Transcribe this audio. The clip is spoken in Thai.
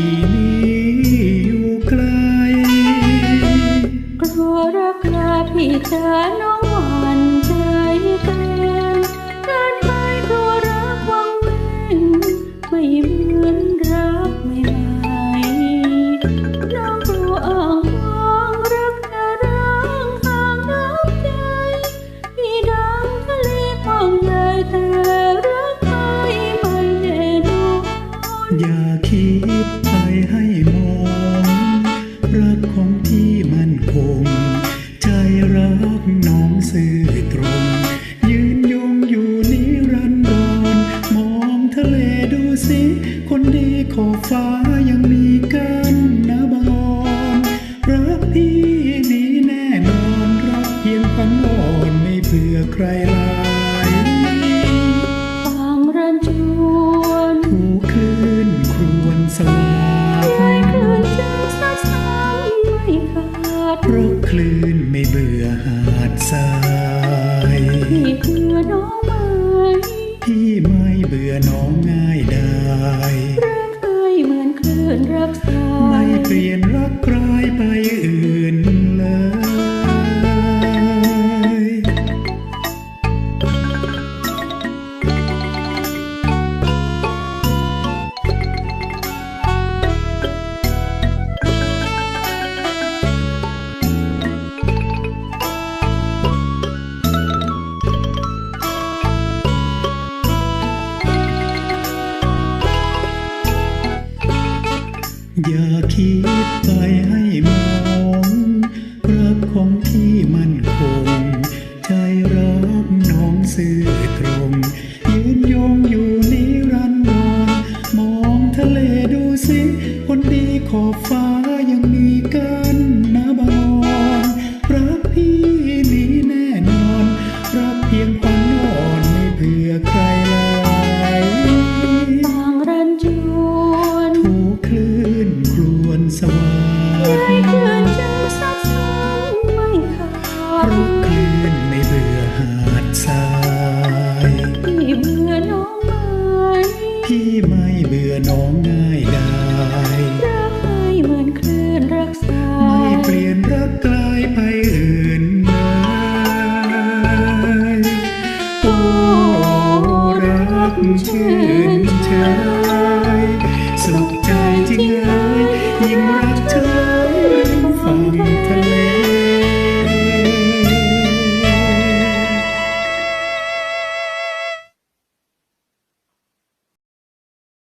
ที่นี้อยู่ไกลกลัวรักลาพี่จ้า พี่ไม่เบื่อน้องง่ายได้รักเอ้ยเหมือนคลื่นรักษาไม่เปลี่ยน tea. 阴天天。